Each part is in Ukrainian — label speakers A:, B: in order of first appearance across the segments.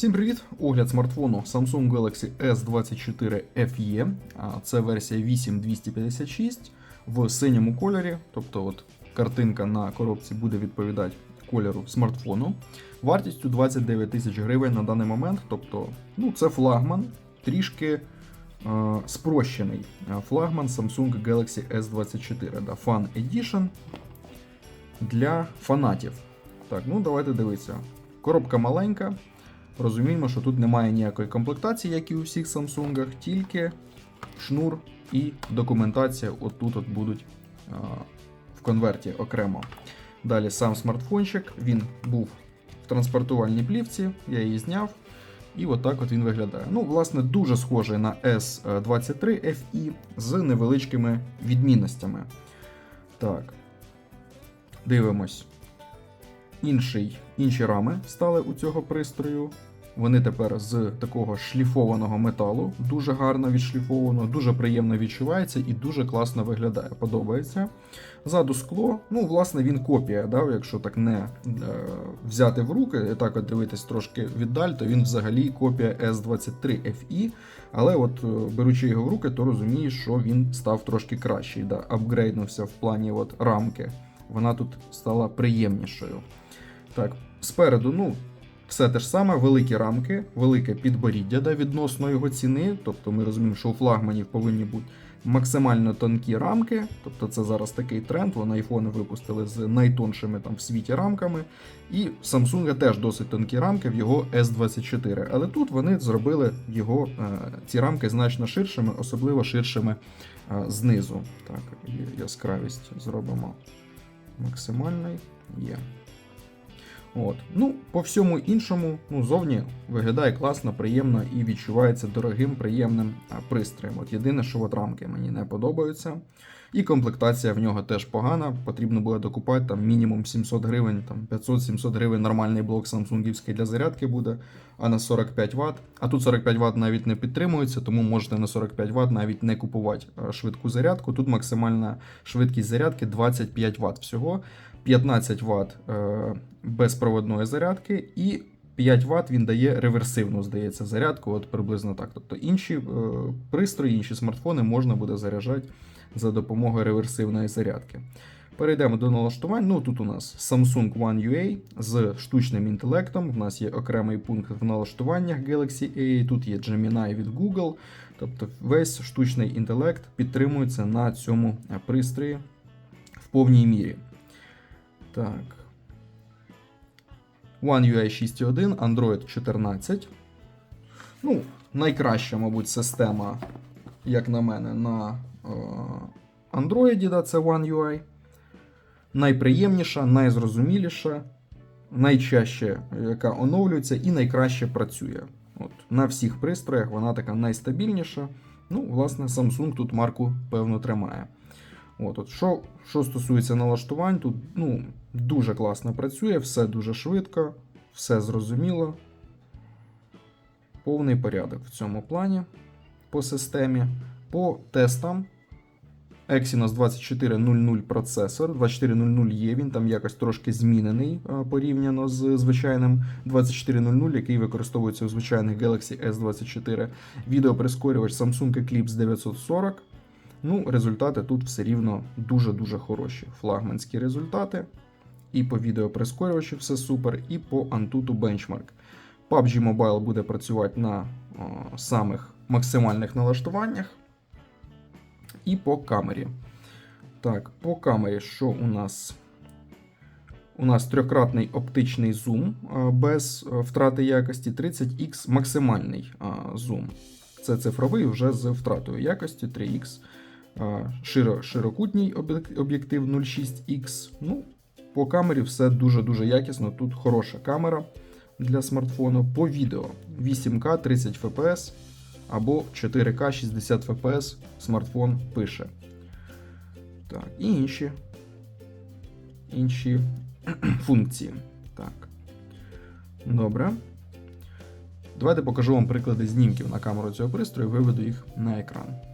A: Всім привіт! Огляд смартфону Samsung Galaxy S24 FE. Це версія 8256 в синьому кольорі. Тобто, от картинка на коробці буде відповідати кольору смартфону. Вартістю 29 тисяч гривень на даний момент. Тобто, ну, це флагман, трішки спрощений флагман Samsung Galaxy S24. Да, Fan Edition для фанатів. Так, ну давайте дивитися. Коробка маленька. Розуміємо, що тут немає ніякої комплектації, як і у всіх Samsung, тільки шнур і документація отут от будуть в конверті окремо. Далі сам смартфончик, він був в транспортувальній плівці, я її зняв. І отак от він виглядає. Ну, власне, дуже схожий на S23 FE з невеличкими відмінностями. Так. Дивимось. Інший, інші рами стали у цього пристрою. Вони тепер з такого шліфованого металу, дуже гарно відшліфовано, дуже приємно відчувається і дуже класно виглядає. Подобається. Ззаду скло, ну, власне, він копія, да, якщо так не е, взяти в руки і так от дивитись трошки віддаль, то він взагалі копія S23 FE. Але от е, беручи його в руки, то розумієш, що він став трошки кращий, да, апгрейднувся в плані от рамки. Вона тут стала приємнішою. Так, спереду, ну, все те ж саме, великі рамки, велике підборіддя да, відносно його ціни. Тобто ми розуміємо, що у флагманів повинні бути максимально тонкі рамки. Тобто це зараз такий тренд. Вони айфони випустили з найтоншими там в світі рамками. І в Samsung теж досить тонкі рамки в його S24. Але тут вони зробили його е, ці рамки значно ширшими, особливо ширшими е, знизу. Так, яскравість зробимо максимальний. Є. От. Ну, по всьому іншому, ну, зовні виглядає класно, приємно і відчувається дорогим, приємним пристроєм. От єдине, що от рамки мені не подобаються. І комплектація в нього теж погана. Потрібно було докупати там мінімум 700 гривень, там 500-700 гривень нормальний блок самсунгівський для зарядки буде, а на 45 Вт. А тут 45 Вт навіть не підтримується, тому можете на 45 Вт навіть не купувати е, швидку зарядку. Тут максимальна швидкість зарядки 25 Вт всього. 15 Вт е, безпроводної зарядки, і 5 Вт він дає реверсивну, здається, зарядку, от приблизно так. Тобто інші е, пристрої, інші смартфони можна буде заряджати за допомогою реверсивної зарядки. Перейдемо до налаштувань. Ну тут у нас Samsung One UA з штучним інтелектом. У нас є окремий пункт в налаштуваннях Galaxy A, тут є Gemini від Google. Тобто весь штучний інтелект підтримується на цьому пристрої в повній мірі. Так. One UI 6.1, Android 14. Ну, найкраща, мабуть, система, як на мене, на е, Android, да, це One UI. Найприємніша, найзрозуміліша, найчаще, яка оновлюється і найкраще працює. От, На всіх пристроях вона така найстабільніша. Ну, власне, Samsung тут марку певно тримає. От, от, Що що стосується налаштувань, тут ну, дуже класно працює, все дуже швидко, все зрозуміло. Повний порядок в цьому плані по системі. По тестам Exynos 2400 процесор. 2400 є, він там якось трошки змінений порівняно з звичайним 2400, який використовується у звичайних Galaxy S24. Відеоприскорювач Samsung Eclipse 940. Ну, результати тут все рівно дуже-дуже хороші. Флагманські результати. І по відеоприскорювачу все супер, і по Antutu Benchmark. PUBG Mobile буде працювати на о, самих максимальних налаштуваннях. І по камері. Так, по камері, що у нас? У нас трьохкратний оптичний зум без втрати якості, 30X максимальний зум. Це цифровий вже з втратою якості 3X широ, широкутній об'єктив 06X. Ну, По камері все дуже-дуже якісно. Тут хороша камера для смартфону. По відео 8К 30 FPS або 4К 60 FPS смартфон пише. Так, І інші інші функції. Так. Добре. Давайте покажу вам приклади знімків на камеру цього пристрою, виведу їх на екран.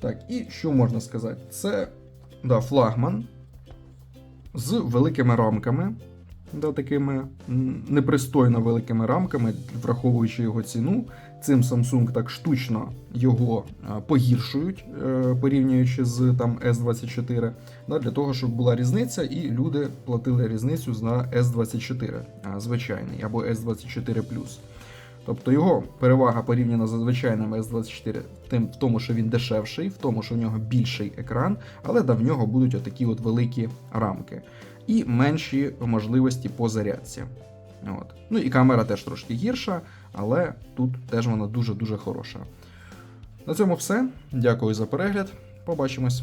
A: Так, і що можна сказати? Це да, флагман з великими рамками, да, такими непристойно великими рамками, враховуючи його ціну. Цим Samsung так штучно його погіршують, е, порівнюючи з там S24, да, для того, щоб була різниця, і люди платили різницю за S24 звичайний або S24 Тобто його перевага порівняно з звичайним S24 тим в тому, що він дешевший, в тому, що в нього більший екран, але да, в нього будуть отакі от великі рамки і менші можливості по зарядці. От. Ну і камера теж трошки гірша, але тут теж вона дуже-дуже хороша. На цьому все. Дякую за перегляд. Побачимось.